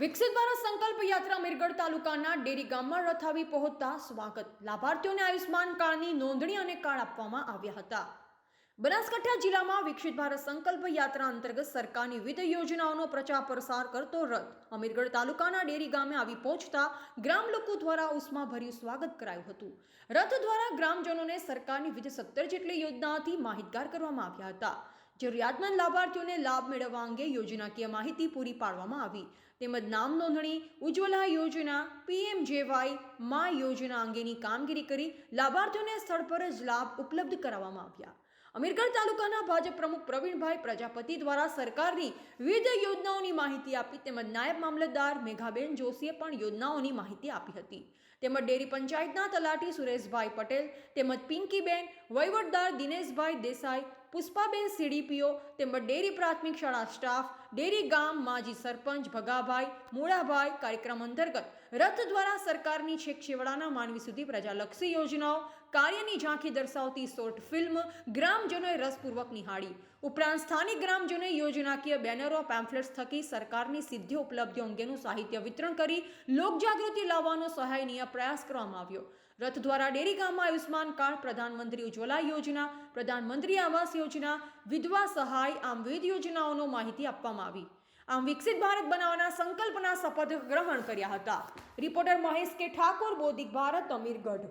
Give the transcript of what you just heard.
વિકસિત ભારત સંકલ્પ યાત્રા મિરગઢ તાલુકાના ડેરી ગામમાં રથ આવી પહોંચતા સ્વાગત. લાભાર્થીઓને આયુષ્માન કાર્ડની નોંધણી અને કાર્ડ આપવામાં આવ્યા હતા. બનાસકાંઠા જિલ્લામાં વિકસિત ભારત સંકલ્પ યાત્રા અંતર્ગત સરકારની વિવિધ યોજનાઓનો પ્રચાર પ્રસાર કરતો રથ અમીરગઢ તાલુકાના ડેરી ગામે આવી પહોંચતા ગ્રામ લોકો દ્વારા ઉષ્માભર્યું સ્વાગત કરાયું હતું. રથ દ્વારા ગ્રામજનોને સરકારની વિવિધ સત્તર જેટલી યોજનાઓથી માહિતગાર કરવામાં આવ્યા હતા. જરૂરિયાતમંદ લાભાર્થીઓને લાભ મેળવવા અંગે યોજનાકીય માહિતી પૂરી પાડવામાં આવી. તેમજ નામ નોંધણી, ઉજ્જવલા યોજના પીએમજેવાય મા યોજના અંગેની કામગીરી કરી લાભાર્થીઓને સ્થળ પર જ લાભ ઉપલબ્ધ કરાવવામાં આવ્યા. અમીરગઢ તાલુકાના ભાજપ પ્રમુખ પ્રવીણભાઈ પ્રજાપતિ દ્વારા સરકારની વિવિધ યોજનાઓની માહિતી આપી તેમજ નાયબ મામલતદાર મેઘાબેન જોશીએ પણ યોજનાઓની માહિતી આપી હતી. તેમજ ડેરી પંચાયતના તલાટી સુરેશભાઈ પટેલ તેમજ પિંકીબેન, વહીવટદાર દિનેશભાઈ દેસાઈ પુષ્પાબેન સીડીપીઓ તેમજ ડેરી પ્રાથમિક શાળા સ્ટાફ, ડેરી ગામ માજી સરપંચ ભગાભાઈ, મોડાભાઈ કાર્યક્રમ અંતર્ગત રથ દ્વારા સરકારની છેક છેવાડાના માનવી સુધી પ્રજાલક્ષી યોજનાઓ, કાર્યની ઝાંખી દર્શાવતી શોર્ટ ફિલ્મ, ગ્રામજનોએ રસપૂર્વક નિહાળી. ઉપરાંત સ્થાનિક ગ્રામજનોએ યોજનાકીય બેનરો, પેમ્ફલેટ્સ થકી સરકારની સિદ્ધિ ઉપલબ્ધિઓ અંગેનું સાહિત્ય વિતરણ કરી લોકજાગૃતિ લાવવાનો સહાયનીય પ્રયાસ કરવામાં આવ્યો. રથ દ્વારા ડેરી ગામમાં આયુષ્માન કાર્ડ, પ્રધાનમંત્રી ઉજ્જવલા યોજના, પ્રધાનમંત્રી યોજના વિધવા સહાય, આમ વિવિધ યોજનાઓનો માહિતી આપવામાં આવી. આમ વિકસિત ભારત બનાવવાના સંકલ્પના શપથ ગ્રહણ કર્યા હતા. રિપોર્ટર મહેશ કે ઠાકોર, બોધિક ભારત, અમીરગઢ.